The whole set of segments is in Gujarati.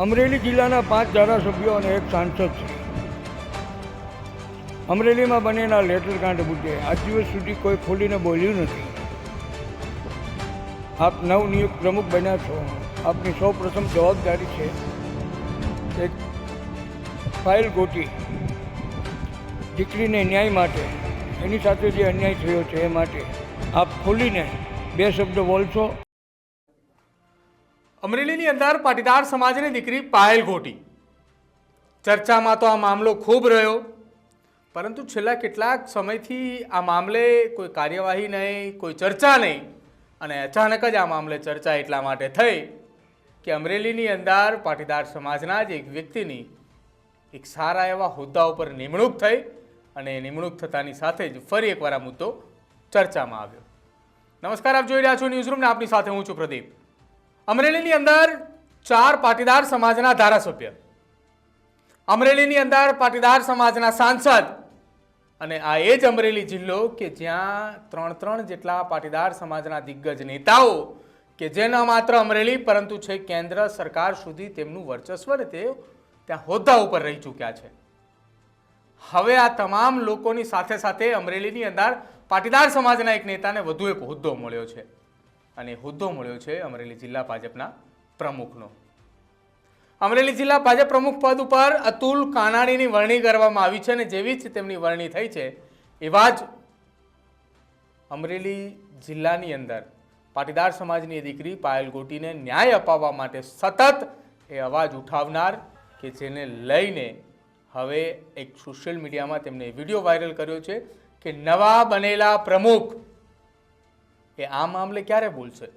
અમરેલી જિલ્લાના પાંચ ધારાસભ્યો અને એક સાંસદ છે. અમરેલીમાં બનેલા લેટરકાંડ મુદ્દે આજ દિવસ સુધી કોઈ ખોલીને બોલ્યું નથી. આપ નવનિયુક્ત પ્રમુખ બન્યા છો. આપની સૌ પ્રથમ જવાબદારી છે એક ફાઇલ ગોટી દીકરીને ન્યાય માટે, એની સાથે જે અન્યાય થયો છે એ માટે આપ ખોલીને બે શબ્દ બોલશો. અમરેલીની અંદર પાટીદાર સમાજની દીકરી પાયલ ઘોટી ચર્ચામાં તો આ મામલો ખૂબ રહ્યો, પરંતુ છેલ્લા કેટલાક સમયથી આ મામલે કોઈ કાર્યવાહી નહીં, કોઈ ચર્ચા નહીં, અને અચાનક જ આ મામલે ચર્ચા એટલા માટે થઈ કે અમરેલીની અંદર પાટીદાર સમાજના જ એક વ્યક્તિની એક સારા એવા હોદ્દા ઉપર નિમણૂક થઈ અને નિમણૂક થતાની સાથે જ ફરી એકવાર આ મુદ્દો ચર્ચામાં આવ્યો. નમસ્કાર, આપ જોઈ રહ્યા છો ન્યૂઝરૂમને આપની સાથે હું છું પ્રદીપ. અમરેલીની અંદર ચાર પાટીદાર સમાજના ધારાસભ્ય. અમરેલીની અંદર પાટીદાર સમાજના સાંસદ. અને આ એ જ અમરેલી જિલ્લો કે જ્યાં ત્રણ ત્રણ જેટલા પાટીદાર સમાજના દિગ્ગજ નેતાઓ કે જે ન માત્ર અમરેલી પરંતુ છે કેન્દ્ર સરકાર સુધી તેમનું વર્ચસ્વ ને તે ત્યાં હોદ્દા ઉપર રહી ચૂક્યા છે. હવે આ તમામ લોકોની સાથે સાથે અમરેલીની અંદર પાટીદાર સમાજના એક નેતાને વધુ એક હોદ્દો મળ્યો છે. અને હોદ્દો મળ્યો છે અમરેલી જિલ્લા ભાજપના પ્રમુખનો. અમરેલી જિલ્લા ભાજપ પ્રમુખ પદ ઉપર અતુલ કાનાણીની વરણી કરવામાં આવી છે અને જેવી જ તેમની વરણી થઈ છે, એવા જ અમરેલી જિલ્લાની અંદર પાટીદાર સમાજની દીકરી પાયલ ગોટીને ન્યાય અપાવવા માટે સતત એ અવાજ ઉઠાવનાર કે જેને લઈને હવે એક સોશિયલ મીડિયામાં તેમણે વીડિયો વાયરલ કર્યો છે કે નવા બનેલા પ્રમુખ એ આ મામલે ક્યારે બોલશે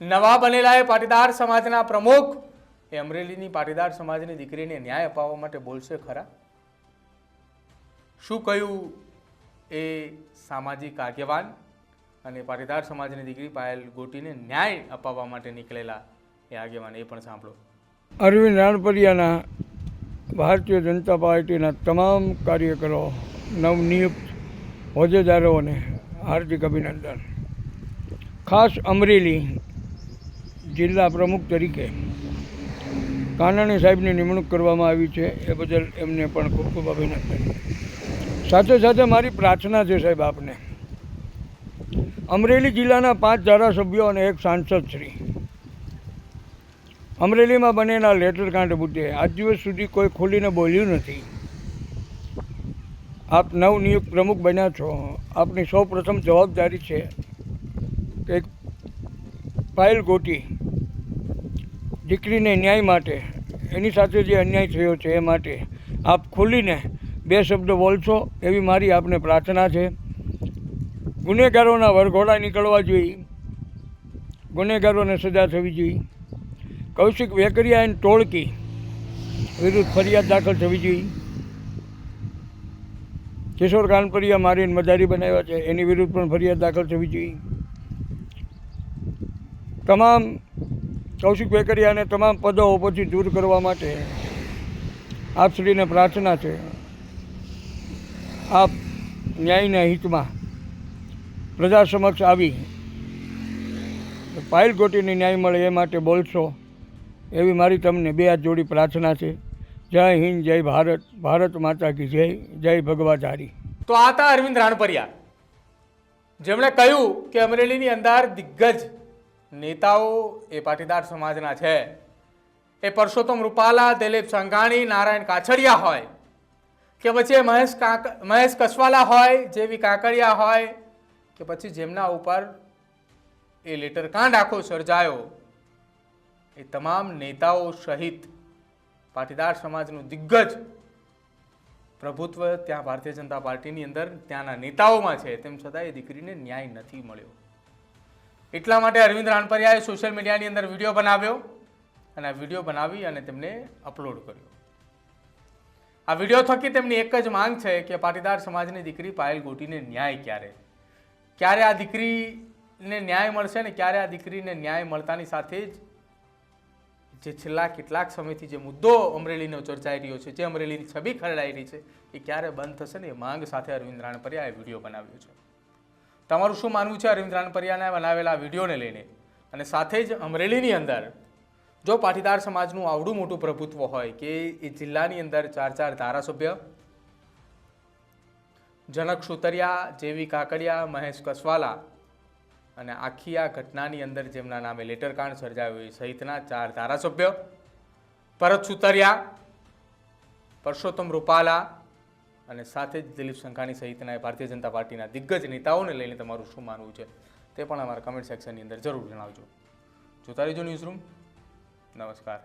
નવા બનેલા એ પાટીદાર સમાજના પ્રમુખ એ અમરેલીની પાટીદાર સમાજની દીકરીને ન્યાય અપાવવા માટે બોલશે ખરા? શું કહ્યું એ સામાજિક આગેવાન અને પાટીદાર સમાજની દીકરી પાયલ ગોટીને ન્યાય અપાવવા માટે નીકળેલા એ આગેવાન? એ પણ સાંભળો. અરવિંદ રાણપરિયાના ભારતીય જનતા પાર્ટીના તમામ કાર્યકરો, નવનિયુક્ત હોદ્દેદારોને હાર્દિક અભિનંદન. ખાસ અમરેલી જિલ્લા પ્રમુખ તરીકે કાનાણી સાહેબની નિમણૂક કરવામાં આવી છે, એ બદલ એમને પણ ખૂબ ખૂબ અભિનંદન. સાથે સાથે મારી પ્રાર્થના છે સાહેબ આપને. અમરેલી જિલ્લાના પાંચ ધારાસભ્યો અને એક સાંસદ શ્રી. અમરેલીમાં બનેલા લેટરકાંડ મુદ્દે આજ દિવસ સુધી કોઈ ખોલીને બોલ્યું નથી. આપ નવનિયુક્ત પ્રમુખ બન્યા છો. આપની સૌ પ્રથમ જવાબદારી છે કે એક ગોટી, દીકરીને ન્યાય માટે. એની સાથે જે અન્યાય થયો છે એ માટે આપ ખોલીને બે શબ્દ બોલશો એવી મારી આપને પ્રાર્થના છે. ગુનેગારોના વરઘોડા નીકળવા જોઈએ. ગુનેગારોને સજા થવી જોઈએ. કૌશિક વેકરિયા એન્ડ ટોળકી વિરુદ્ધ ફરિયાદ દાખલ થવી જોઈએ. કિશોર કાનપરિયા મારીને મદારી બનાવ્યા છે. એની વિરુદ્ધ પણ ફરિયાદ દાખલ થવી જોઈએ. તમામ કૌશિક વેકરિયાને તમામ પદો પછી દૂર કરવા માટે આપશ્રીને પ્રાર્થના છે. આપ ન્યાયના હિતમાં પ્રજા સમક્ષ આવી પાયલ ગોટીને ન્યાય મળે એ માટે બોલશો એવી મારી તમને બે હાથ જોડી પ્રાર્થના છે. જય હિન્દ, જય ભારત ભારત માતા કી જય જય ભગવાધારી તો આ હતા અરવિંદ રાણપરિયા. જેમણે કહ્યું કે અમરેલીની અંદર દિગ્ગજ નેતાઓ એ પાટીદાર સમાજના છે. એ પરસોત્તમ રૂપાલા, દિલીપ સંઘાણી, નારાયણ કાછડિયા હોય કે પછી મહેશ કાંક, મહેશ કસવાલા હોય, જેવી કાંકરિયા હોય કે પછી જેમના ઉપર એ લેટર કાંડ આખો સર્જાયો. એ તમામ નેતાઓ સહિત પાટીદાર સમાજનું દિગ્ગજ પ્રભુત્વ ત્યાં ભારતીય જનતા પાર્ટીની અંદર ત્યાંના નેતાઓમાં છે. તેમ છતાં એ દીકરીને ન્યાય નથી મળ્યો. એટલા માટે અરવિંદ રાણપરિયાએ સોશિયલ મીડિયાની અંદર વીડિયો બનાવ્યો અને આ વીડિયો બનાવી અને તેમને અપલોડ કર્યો. આ વીડિયો થકી તેમની એક જ માંગ છે કે પાટીદાર સમાજની દીકરી પાયલ ગોટીને ન્યાય ક્યારે? ક્યારે આ દીકરીને ન્યાય મળશે ને ક્યારે આ દીકરીને ન્યાય મળતાની સાથે જ જે છેલ્લા કેટલાક સમયથી જે મુદ્દો અમરેલીનો ચર્ચાઈ રહ્યો છે, જે અમરેલીની છબી ખરડાઈ રહી છે, એ ક્યારે બંધ થશે ને એ માંગ સાથે અરવિંદ રાણપરિયાએ વીડિયો બનાવ્યો છે. તમારું શું માનવું છે અરવિંદ રાણપરિયાને બનાવેલા વિડીયોને લઈને? અને સાથે જ અમરેલીની અંદર, જો પાટીદાર સમાજનું આવડું મોટું પ્રભુત્વ હોય કે એ જિલ્લાની અંદર ચાર ચાર ધારાસભ્ય, જનક સુતરિયા, જેવી કાકડિયા, મહેશ કસવાલા અને આખી આ ઘટનાની અંદર જેમના નામે લેટરકાંડ સર્જાયો એ સહિતના ચાર ધારાસભ્ય. ભરત સુતરિયા, પરસોત્તમ રૂપાલા અને સાથે જ દિલીપ સંઘાણી સહિતના ભારતીય જનતા પાર્ટીના દિગ્ગજ નેતાઓને લઈને તમારું શું માનવું છે તે પણ અમારા કમેન્ટ સેક્શનની અંદર જરૂર જણાવજો. જોતા રહેજો ન્યૂઝ રૂમ નમસ્કાર.